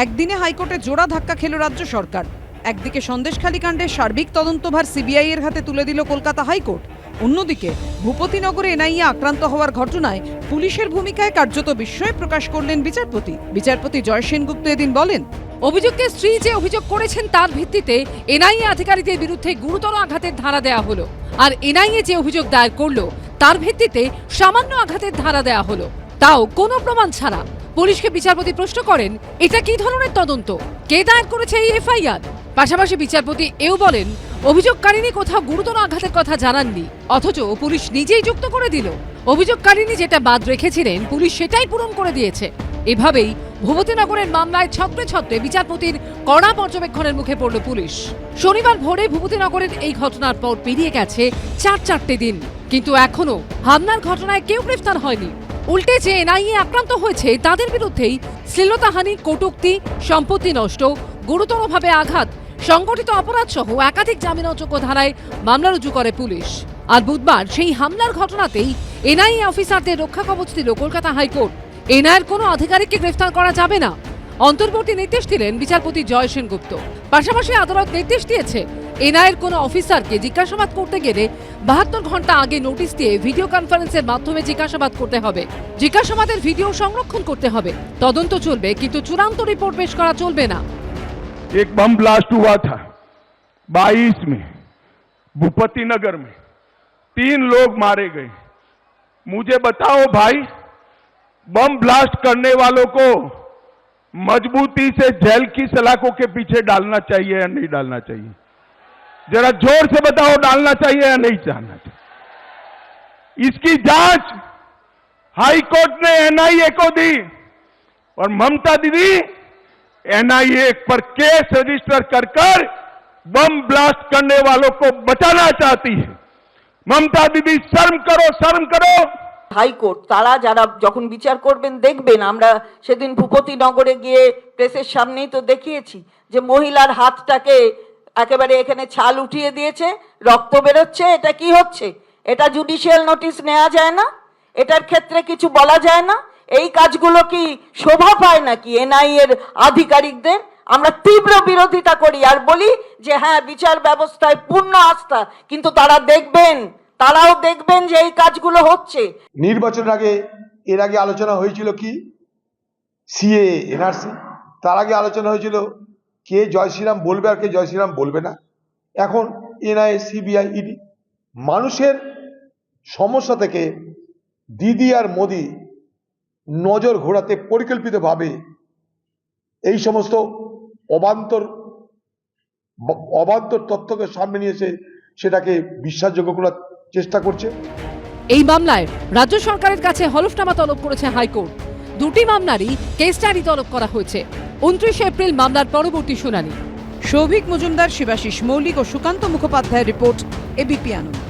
একদিনে হাইকোর্টে জোড়া ধাক্কা খেল রাজ্য সরকার। একদিকে সন্দেশখালী কাণ্ডের সার্বিক তদন্তভার সিবিআই এর হাতে তুলে দিল কলকাতা হাইকোর্ট। অন্যদিকে ভূপতিনগরে এনআইএ আক্রান্ত হওয়ার ঘটনায় পুলিশের ভূমিকায় কার্যত বিস্ময় প্রকাশ করলেন বিচারপতি। বিচারপতি জয় সেনগুপ্ত এদিন বলেন অভিযুক্তের স্ত্রী যে অভিযোগ করেছেন তার ভিত্তিতে এনআইএ আধিকারিকদের বিরুদ্ধে গুরুতর আঘাতের ধারা দেয়া হলো। আর এনআইএ যে অভিযোগ দায়ের করল, তার ভিত্তিতে সামান্য আঘাতের ধারা দেয়া হলো। তাও কোনো প্রমাণ ছাড়া পুলিশকে বিচারপতি প্রশ্ন করেন, এটা কি ধরনের তদন্ত? কে দায়ের করেছে এই এফআইআর? পাশাপাশি বিচারপতি এও বলেন অভিযোগকারিনী কোথাও গুরুতর আঘাতের কথা জানাননি, অথচ পুলিশ নিজেই যুক্ত করে দিল। অভিযোগকারিনী যেটা বাদ রেখেছিলেন, পুলিশ সেটাই পূরণ করে দিয়েছে। এভাবেই ভূপতিনগরের মামলায় ছত্রে ছত্রে বিচারপতির কড়া পর্যবেক্ষণের মুখে পড়ল পুলিশ। শনিবার ভোরে ভূপতিনগরের এই ঘটনার পর পেরিয়ে গেছে চার চারটে দিন। কিন্তু এখনও হামলার ঘটনায় কেউ গ্রেফতার হয়নি। উল্টে যে এনআইএ আক্রান্ত হয়েছে, তাদের বিরুদ্ধেই শ্লীলতাহানি, কটুক্তি, সম্পত্তি নষ্ট, গুরুতরভাবে আঘাত, সংগঠিত অপরাধ সহ একাধিক জামিনযোগ্য ধারায় মামলা রুজু করে পুলিশ। আর বুধবার সেই হামলার ঘটনাতেই এনআইএ অফিসারদের রক্ষা কবচ দিল কলকাতা হাইকোর্ট। এনআইয়ের কোনো আধিকারিককে গ্রেফতার করা যাবে না। অন্তর্বর্তী নির্দেশ দিলেন বিচারপতি জয় সেনগুপ্ত। পাশাপাশি আদালত নির্দেশ দিয়েছে এনআইয়ের কোনো অফিসারকে জিজ্ঞাসাবাদ করতে গেলে বাহাত্তর ঘন্টা আগে নোটিশ দিয়ে ভিডিও কনফারেন্সের মাধ্যমে জিজ্ঞাসাবাদ করতে হবে জিজ্ঞাসাবাদের ভিডিও সংরক্ষণ করতে হবে তদন্ত চলবে কিন্তু চূড়ান্ত রিপোর্ট পেশ করা চলবে না एक बम ब्लास्ट हुआ था 22 में भूपति नगर में तीन लोग मारे गए मुझे बताओ भाई बम ब्लास्ट करने वालों को मजबूती से जेल की सलाखों के पीछे डालना चाहिए या नहीं डालना चाहिए जरा जोर से बताओ डालना चाहिए या नहीं चाहना चाहिए इसकी जांच हाई कोर्ट ने एनआईए को दी और ममता दीदी एनआईए पर केस रजिस्टर कर कर बम ब्लास्ट करने वालों को बचाना चाहती है ममता दीदी शर्म करो शर्म करो হাইকোর্ট তারা যারা যখন বিচার করবেন দেখবেন আমরা সেদিন ভূপতি নগরে গিয়ে প্রেসের সামনেই তো দেখিয়েছি যে মহিলার হাতটাকে একেবারে এখানে ছাল উঠিয়ে দিয়েছে, রক্ত বেরোচ্ছে, এটা কি হচ্ছে? এটা জুডিশিয়াল নোটিশ নেওয়া যায় না? এটার ক্ষেত্রে কিছু বলা যায় না? এই কাজগুলো কি শোভা পায় নাকি এনআই এর আধিকারিকদের? আমরা তীব্র বিরোধিতা করি আর বলি যে হ্যাঁ বিচার ব্যবস্থায় পূর্ণ আস্থা, কিন্তু তারা দেখবেন, তারাও দেখবেন যে এই কাজগুলো হচ্ছে। নির্বাচনের আগে, এর আগে আলোচনা হয়েছিল কি? সিএ এনআরসি, তার আগে আলোচনা হয়েছিল কে জয় শ্রীরাম বলবে আর কে জয় শ্রীরাম বলবে না? এখন এনআইএ, সিবিআই, ইডি মানুষের সমস্যা থেকে দিদি আর মোদি নজর ঘোরাতে পরিকল্পিতভাবে এই সমস্ত অবান্তর অবান্তর তথ্যকে সামনে নিয়ে এসে সেটাকে বিশ্বাসযোগ্য করার চেষ্টা করছে। এই মামলায় রাজ্য সরকারের কাছে হলফনামা তলব করেছে হাইকোর্ট। দুটি মামলারই কেস ডায়েরি তলব করা হয়েছে। উনত্রিশে এপ্রিল মামলার পরবর্তী শুনানি। সৌভিক মজুমদার, শিবাশিস মৌলিক ও সুকান্ত মুখোপাধ্যায়ের রিপোর্ট এবিপি আনন্দ।